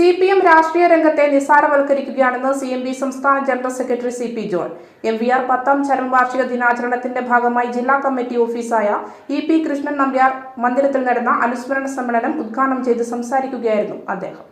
C P M രാഷ്ട്രീയ രംഗത്തെ നിസാരവൽക്കരിക്കുകയാണെന്ന് സി എം പി സംസ്ഥാന general secretary C P John. M V R പത്താം ചരമവാർഷിക ദിനാചരണത്തിന്റെ ഭാഗമായി ജില്ലാ കമ്മിറ്റി ഓഫീസായ ഇ പി കൃഷ്ണൻ നമ്പ്യാർ മന്ദിരത്തിൽ നടന്ന അനുസ്മരണ സമ്മേളനം ഉദ്ഘാടനം ചെയ്ത് സംസാരിക്കുകയായിരുന്നു അദ്ദേഹം.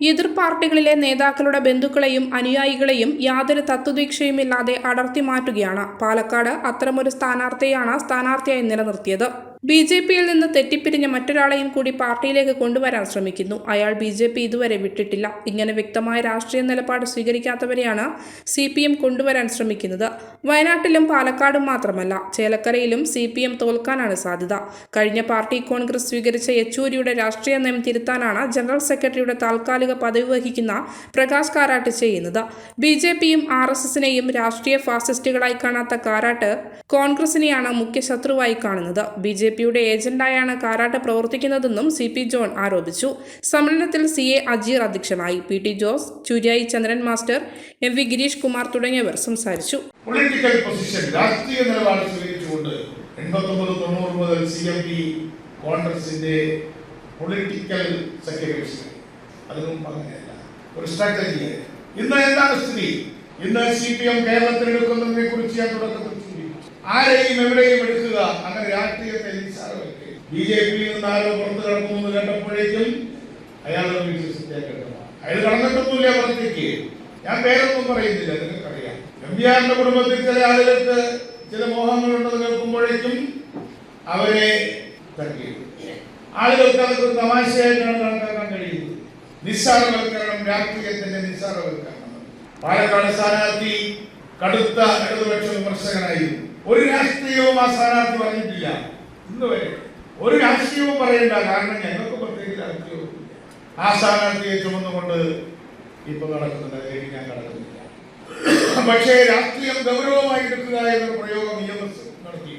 എതിർ പാർട്ടികളിലെ നേതാക്കളുടെ ബന്ധുക്കളെയും അനുയായികളെയും യാതൊരു തത്വദീക്ഷയുമില്ലാതെ അടർത്തി മാറ്റുകയാണ്. പാലക്കാട് അത്തരമൊരു സ്ഥാനാർത്ഥിയാണ് സ്ഥാനാർത്ഥിയായി നിലനിർത്തിയത്. ബി ജെ പിയിൽ നിന്ന് തെറ്റിപ്പിരിഞ്ഞ മറ്റൊരാളെയും കൂടി പാർട്ടിയിലേക്ക് കൊണ്ടുവരാൻ ശ്രമിക്കുന്നു. അയാൾ ബി ജെ പി ഇതുവരെ വിട്ടിട്ടില്ല. ഇങ്ങനെ വ്യക്തമായ രാഷ്ട്രീയ നിലപാട് സ്വീകരിക്കാത്തവരെയാണ് സി പി എം കൊണ്ടുവരാൻ ശ്രമിക്കുന്നത്. വയനാട്ടിലും പാലക്കാടും മാത്രമല്ല ചേലക്കരയിലും സി പി എം തോൽക്കാനാണ് സാധ്യത. കഴിഞ്ഞ പാർട്ടി കോൺഗ്രസ് സ്വീകരിച്ച യെച്ചൂരിയുടെ രാഷ്ട്രീയ നയം തിരുത്താനാണ് ജനറൽ സെക്രട്ടറിയുടെ താൽക്കാലിക പദവി വഹിക്കുന്ന പ്രകാശ് കാരാട്ട് ചെയ്യുന്നത്. ബി ജെ പിയും ആർ എസ് എസിനെയും രാഷ്ട്രീയ ഫാസിസ്റ്റുകളായി കാണാത്ത കാരാട്ട് കോൺഗ്രസിനെയാണ് മുഖ്യ ശത്രുവായി കാണുന്നത്. ബി ജെ പിയുടെ ഏജന്റായാണ് കാരാട്ട് പ്രവർത്തിക്കുന്നതെന്നും സി പി ജോൺ ആരോപിച്ചു. സമ്മേളനത്തിൽ സി എ അജീർ അധ്യക്ഷനായി. P T Jose ചുര്യായി Chandran master M V Girish Kumar തുടങ്ങിയവർ സംസാരിച്ചു. പൊളിറ്റിക്കൽ പൊസിഷൻ രാഷ്ട്രീയ നിലപാട് പൊളിറ്റിക്കൽ ഒരു ഇന്ന് എന്താണ് സ്ഥിതി? സി പി എം കേരളത്തിൽ എടുക്കുന്നതിനെ കുറിച്ച് ഞാൻ തുടക്കത്തിൽ ആരെയും എവിടെയും എടുക്കുക അങ്ങനെ രാഷ്ട്രീയത്തെ ബി ജെ പിയിൽ നിന്ന് ആരോ പുറത്തു കിടക്കുന്നു കേട്ടപ്പോഴേക്കും അയാളുടെ വിശ്വസിക്കാൻ കേട്ടതാണ് അയാൾ കടന്നിട്ടൊന്നുമില്ല പുറത്തേക്ക്. ഞാൻ പേരൊന്നും പറയുന്നില്ല നിങ്ങൾക്കറിയാം. എം പി ആറിന്റെ കുടുംബത്തിൽ ചില ആളുകൾക്ക് ചില മോഹങ്ങളുണ്ടെന്ന് കേൾക്കുമ്പോഴേക്കും അവരെ തട്ടി. ആളുകൾക്ക് അതൊക്കെ ഒരു തമാശയായിട്ടാണ് കണക്കാക്കാൻ കഴിയുന്നത്. നിസ്സാരവൽക്കരണം രാഷ്ട്രീയത്തിന്റെ നിസ്സാരവൽക്കരണം. പാലക്കാട് സ്ഥാനാർത്ഥി കടുത്ത ഇടതുപക്ഷ വിമർശകനായിരുന്നു ഒരു രാഷ്ട്രീയവും ആ സ്ഥാനാർത്ഥി പറഞ്ഞിട്ടില്ല. ഇന്ന് വരെ ഒരു രാഷ്ട്രീയവും പറയണ്ട. കാരണം ഞങ്ങൾക്ക് പ്രത്യേകിച്ച് രാഷ്ട്രീയവും ആ സ്ഥാനാർത്ഥിയെ ചുമന്നുകൊണ്ട് ഇപ്പൊ നടക്കുന്നുണ്ട്. ഞാൻ നടക്കുന്നില്ല പക്ഷേ രാഷ്ട്രീയം ഗൗരവമായി എടുക്കുക എന്നൊരു പ്രയോഗം ഇ നടത്തി.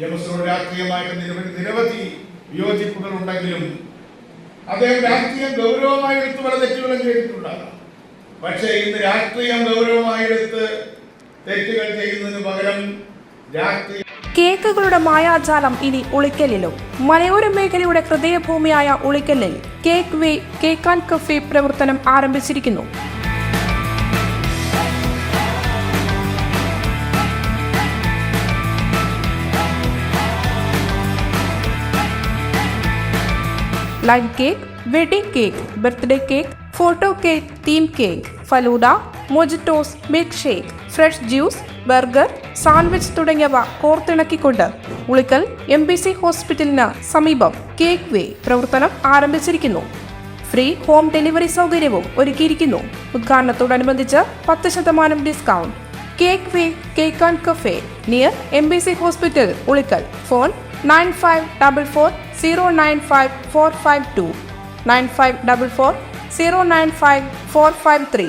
ഇ രാഷ്ട്രീയമായിട്ട് നിരവധി നിരവധി വിയോജിപ്പുകൾ ഉണ്ടെങ്കിലും അദ്ദേഹം രാഷ്ട്രീയം ഗൗരവമായി എടുത്ത് പല തെറ്റുകളും ചെയ്തിട്ടുണ്ടാകാം. പക്ഷേ ഇന്ന് രാഷ്ട്രീയം ഗൗരവമായി എടുത്ത് തെറ്റുകൾ ചെയ്യുന്നതിന് പകരം രാഷ്ട്രീയ കേക്കുകളുടെ മായാജാലം ഇനി ഉളിക്കലിലും. മലയോര മേഖലയുടെ ഹൃദയഭൂമിയായ ഉളിക്കലിൽ cake way cake and cafe പ്രവർത്തനം ആരംഭിച്ചിരിക്കുന്നു. Live cake wedding cake birthday cake photo cake theme cake falooda mojitos milk shake fresh juice burger sandwich തുടങ്ങിയവ കോർത്തിണക്കിക്കൊണ്ട് ഉളിക്കൽ എം ബി സി ഹോസ്പിറ്റലിന് സമീപം കേക്ക് വേ പ്രവർത്തനം ആരംഭിച്ചിരിക്കുന്നു. ഫ്രീ ഹോം ഡെലിവറി സൗകര്യവും ഒരുക്കിയിരിക്കുന്നു. ഉദ്ഘാടനത്തോടനുബന്ധിച്ച് പത്ത് ശതമാനം discount. Cake way cake and cafe near M B C hospital Ulikkal phone nine five double four zero nine five four five two nine five double four zero nine five four five three.